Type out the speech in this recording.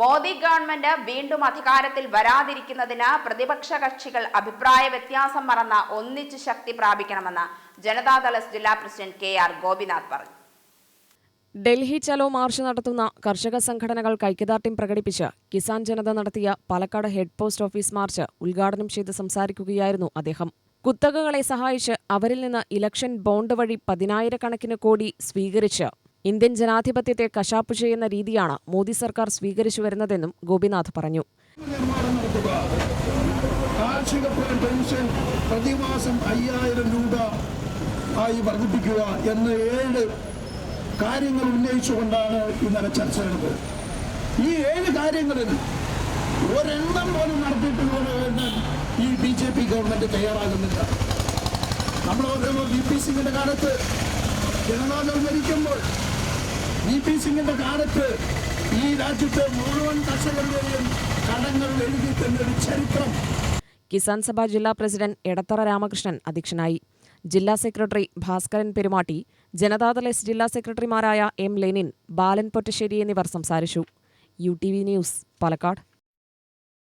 Modi government വീണ്ടും അധികാരത്തിൽ വരാതിരിക്കുന്നതിന് പ്രതിപക്ഷ കക്ഷികൾ അഭിപ്രായ വ്യത്യാസം മറന്ന ഒന്നിച്ച് ശക്തി പ്രാപിക്കണമെന്ന് ജനതാദൾ ജില്ലാ പ്രസിഡന്റ് കെ ആർ ഗോപിനാഥ് പറഞ്ഞു. ഡൽഹി ചലോ മാർച്ച് നടത്തുന്ന കർഷക സംഘടനകൾ ഐക്യദാർഢ്യം പ്രകടിപ്പിച്ച് കിസാൻ ജനത നടത്തിയ Palakkad head post office march ഉദ്ഘാടനം ചെയ്ത് സംസാരിക്കുകയായിരുന്നു അദ്ദേഹം. കുത്തകകളെ സഹായിച്ച് അവരിൽ നിന്ന് ഇലക്ഷൻ ബോണ്ട് വഴി പതിനായിരക്കണക്കിന് കോടി സ്വീകരിച്ച് ഇന്ത്യൻ ജനാധിപത്യത്തെ കശാപ്പ് ചെയ്യുന്ന രീതിയാണ് മോദി സർക്കാർ സ്വീകരിച്ചു വരുന്നതെന്നും ഗോപിനാഥ് പറഞ്ഞു. കാർഷിക പെൻഷൻ പ്രതിമാസം അയ്യായിരം രൂപ ആയി വർദ്ധിപ്പിക്കുക എന്ന ഏഴ് കാര്യങ്ങൾ ഉന്നയിച്ചുകൊണ്ടാണ് ഇന്നലെ ചർച്ച നടന്നത് ഈ ഏഴ് കാര്യങ്ങളിൽ ഒരെണ്ണം പോലും നടത്തിയിട്ടുള്ള ഈ ബി ജെ പി ഗവൺമെന്റ് തയ്യാറാകുന്നില്ല. നമ്മൾ വി പി സിംഗിന്റെ കാലത്ത് ജനതാദൾ ഭരിക്കുമ്പോൾ പി സിംഗിന്റെ കാലത്ത് ഈ രാജ്യത്തെ മുഴുവൻ കർഷകരുടെയും കടങ്ങൾ എഴുതി തന്നൊരു ചരിത്രം. കിസാൻ സഭ ജില്ലാ പ്രസിഡന്റ് എടത്തറ രാമകൃഷ്ണൻ അധ്യക്ഷനായി. ജില്ലാ സെക്രട്ടറി ഭാസ്കരൻ പെരുമാട്ടി. ജനതാദൾ എസ് ജില്ലാ സെക്രട്ടറിമാരായ എം ലെനിൻ ബാലൻ പൊറ്റശ്ശേരി എന്നിവർ സംസാരിച്ചു. U T V news Palakkad.